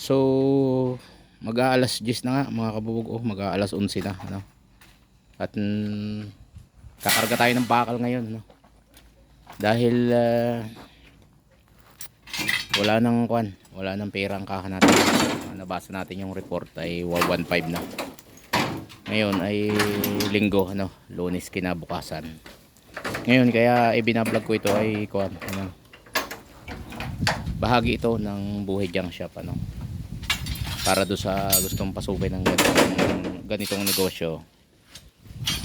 So, mag-aalas 10 na nga mga kabubog. Oh, mag-aalas 11 na. Ano? At mm, kakarga tayo ng bakal ngayon. Ano? Dahil ah, wala nang kwan. Wala nang pera ang kaha natin. Nabasa natin yung report ay 115 na. Ngayon ay linggo. Ano? Lunes kinabukasan. Ngayon kaya ibinablog ko ito ay kwan. Ano? Bahagi ito ng buhay junk shop. Ano? Para do sa gustong pasukin ng ganitong, ganitong negosyo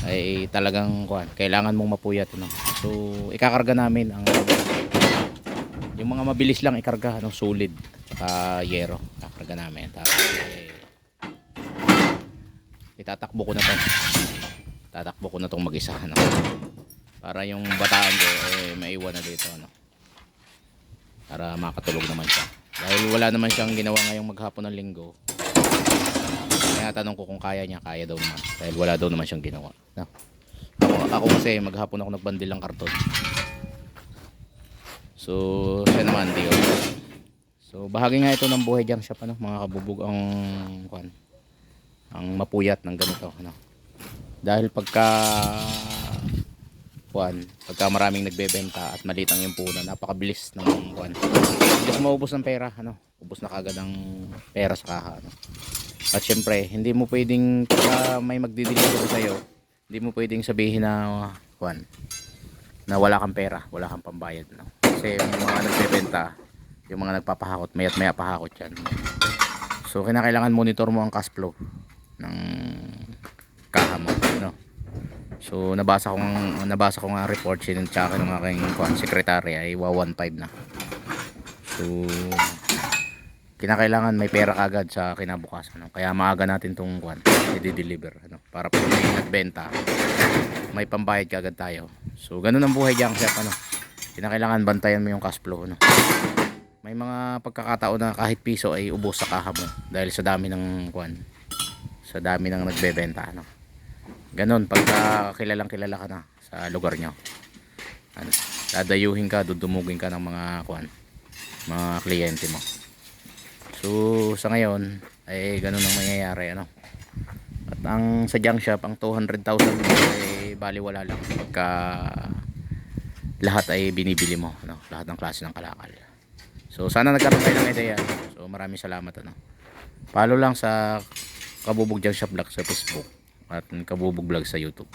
ay talagang kuan, kailangan mong mapuyat no? so ikakarga namin ang yung mga mabilis lang ikarga no? solid saka yero kakarga namin tapos eh, itatakbo ko na to tatakbo ko na tong mag-isa no? para yung bataan ko eh, maiwan na dito no? para makatulog naman siya dahil wala naman siyang ginawa ngayong maghapon ng linggo. Kaya tanong ko kung kaya niya, kaya daw naman. Dahil wala daw naman siyang ginawa. No? Ako, ako kasi maghapon ako nagbandil ng karton. So, siya naman, di. So, bahagi nga ito ng buhay junk shop, ano, mga kabubog ang, kwan, ang mapuyat ng ganito, ano. Dahil pagka, kwan, pagka maraming nagbebenta at maliit ang yung puno, napakabilis ng, kwan, bilis maubos ng pera, ano, ubos na kagad ang pera sa kaha, ano. At syempre, hindi mo pwedeng pagka may magdi-deliver sa iyo, hindi mo pwedeng sabihin na kwan na wala kang pera, wala kang pambayad, no. Kasi yung mga nagbebenta, yung mga nagpapahakot, mayat maya pahakot 'yan. So kinakailangan monitor mo ang cash flow ng. So nabasa ko nabasa ko nga report sin tsaka ng aking kwan, secretary ay 115 na. So kinakailangan may pera agad sa kinabukasan. No? Kaya maaga natin tong kwan, i-deliver ano, para pag may nagbenta, may pambayad kagad tayo. So ganun ang buhay diyan shop ano. Kinakailangan bantayan mo yung cash flow no. May mga pagkakataon na kahit piso ay ubos sa kaha mo dahil sa dami ng kwan, sa dami ng nagbebenta ano. Ganon pagka kilalang kilala ka na sa lugar nyo. Ano, dadayuhin ka, dudumugin ka ng mga kwan, mga kliyente mo. So sa ngayon ay ganun ang mangyayari ano. At ang sa junk shop ang 200,000 ay baliwala lang pagka lahat ay binibili mo ano, lahat ng klase ng kalakal. So sana nagkaroon kayo ng ideya. So maraming salamat ano. Follow lang sa Kabubog Junk Shop Vlog sa Facebook at Kabubog Vlog sa YouTube.